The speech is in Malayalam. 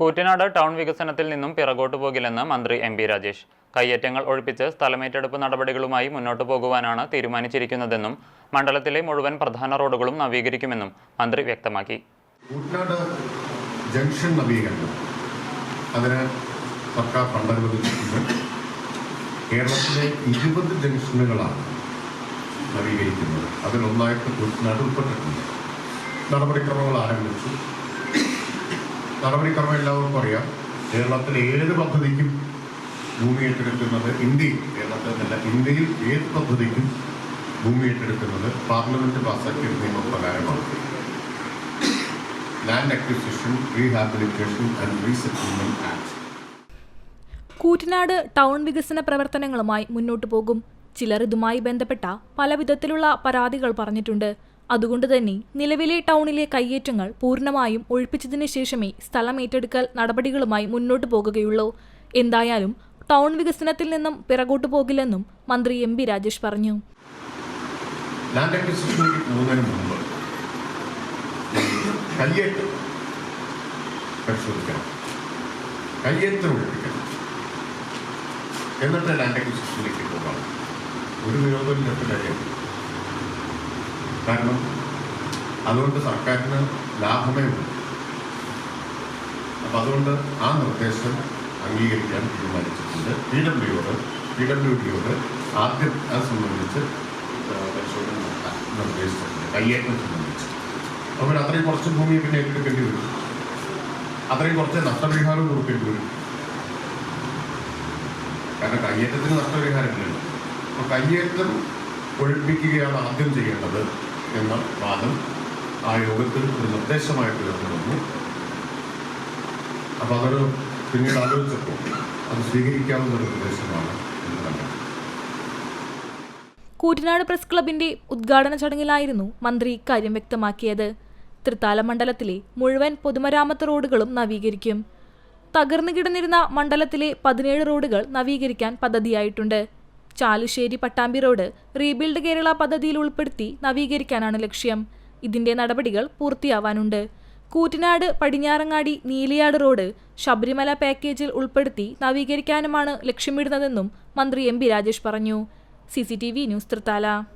കൂറ്റനാട് ടൗൺ വികസനത്തിൽ നിന്നും പിറകോട്ടു പോകില്ലെന്ന് മന്ത്രി എം രാജേഷ്. കയ്യേറ്റങ്ങൾ ഒഴിപ്പിച്ച് സ്ഥലമേറ്റെടുപ്പ് നടപടികളുമായി മുന്നോട്ടു പോകുവാനാണ് തീരുമാനിച്ചിരിക്കുന്നതെന്നും മണ്ഡലത്തിലെ മുഴുവൻ പ്രധാന റോഡുകളും നവീകരിക്കുമെന്നും മന്ത്രി വ്യക്തമാക്കി. ജംഗ്ഷൻ നവീകരണം. അതിന് സർക്കാർ ഫണ്ട് അനുവദിച്ചിട്ടുണ്ട്. കേരളത്തിലെ ഇരുപത് ജംഗ്ഷനുകളാണ് നവീകരിക്കുന്നത്. അതിലൊന്നായിട്ട് കുട്ടനാട് ഉൾപ്പെട്ടിട്ടുണ്ട്. നടപടിക്രമങ്ങൾ ആരംഭിച്ചു. നടപടിക്രമം എല്ലാവർക്കും അറിയാം കേരളത്തിലെ ഏത് പദ്ധതിക്കും ഭൂമി ഏറ്റെടുക്കുന്നത് ഇന്ത്യയിൽ കേരളത്തിൽ നിന്നല്ല ഇന്ത്യയിൽ ഏത് പദ്ധതിക്കും ഭൂമി ഏറ്റെടുക്കുന്നത് പാർലമെന്റ് പാസാക്കിയ ഒരു നിയമപ്രകാരമാണ് land acquisition rehabilitation and resettlement act Koottanad town വികസന പ്രവർത്തനങ്ങളുമായി മുന്നോട്ടു പോകും. ചിലർ ഇതുമായി ബന്ധപ്പെട്ട പല വിധത്തിലുള്ള പരാതികൾ പറഞ്ഞിട്ടുണ്ട്. അതുകൊണ്ട് തന്നെ നിലവിലെ ടൗണിലെ കയ്യേറ്റങ്ങൾ പൂർണമായും ഒഴിപ്പിച്ചതിന് ശേഷമേ സ്ഥലം ഏറ്റെടുക്കൽ നടപടികളുമായി മുന്നോട്ടു പോകുകയുള്ളൂ. എന്തായാലും ടൗൺ വികസനത്തിൽ നിന്നും പിറകോട്ടു പോകില്ലെന്നും മന്ത്രി എം രാജേഷ് പറഞ്ഞു. എന്നിട്ട് ലാൻഡ് അക്വിസിഷനിലേക്ക് പോകാം ഒരു വിനോദം ഇല്ലാത്ത കാര്യം. കാരണം അതുകൊണ്ട് സർക്കാരിന് ലാഭമേ ഉള്ളൂ. അപ്പം അതുകൊണ്ട് ആ നിർദ്ദേശം അംഗീകരിക്കാൻ തീരുമാനിച്ചിട്ടുണ്ട്. പി ഡബ്ല്യുയോട് പി ഡബ്ല്യു ഡിയോട് ആദ്യം അത് സംബന്ധിച്ച് പരിശോധന നടത്താൻ നിർദ്ദേശിച്ചിട്ടുണ്ട്. കയ്യേറ്റം സംബന്ധിച്ച്. അപ്പോൾ അത്രയും കുറച്ച് ഭൂമി പിന്നെ ഏറ്റെടുക്കേണ്ടി വരും. അത്രയും കുറച്ച് നഷ്ടപരിഹാരം കൊടുക്കേണ്ടി വരും. കാരണം കയ്യേറ്റത്തിന് നഷ്ടപരിഹാരമില്ലല്ലോ. അപ്പോൾ കയ്യേറ്റം ഒഴിപ്പിക്കുകയാണ് ആദ്യം ചെയ്യേണ്ടത്. എന്ന വാദം ആ യോഗത്തിൽ ഒരു നിർദ്ദേശമായിട്ട് ഉയർന്നു വന്നു. അപ്പോൾ അതൊരു പിന്നീട് ആലോചിച്ചപ്പോൾ അത് സ്വീകരിക്കാവുന്ന ഒരു നിർദ്ദേശമാണ് കൂറ്റനാട് പ്രസ് ക്ലബിന്റെ ഉദ്ഘാടന ചടങ്ങിലായിരുന്നു മന്ത്രി ഇക്കാര്യം വ്യക്തമാക്കിയത്. തൃത്താല മണ്ഡലത്തിലെ മുഴുവൻ പൊതുമരാമത്ത് റോഡുകളും നവീകരിക്കും. തകർന്നു കിടന്നിരുന്ന മണ്ഡലത്തിലെ പതിനേഴ് റോഡുകൾ നവീകരിക്കാൻ പദ്ധതിയായിട്ടുണ്ട്. ചാലുശ്ശേരി പട്ടാമ്പി റോഡ് റീബിൽഡ് കേരള പദ്ധതിയിൽ ഉൾപ്പെടുത്തി നവീകരിക്കാനാണ് ലക്ഷ്യം. ഇതിന്റെ നടപടികൾ പൂർത്തിയാവാനുണ്ട്. കൂറ്റനാട് പടിഞ്ഞാറങ്ങാടി നീലിയാട് റോഡ് ശബരിമല പാക്കേജിൽ ഉൾപ്പെടുത്തി നവീകരിക്കാനുമാണ് ലക്ഷ്യമിടുന്നതെന്നും മന്ത്രി എം രാജേഷ് പറഞ്ഞു. C news Thrithala.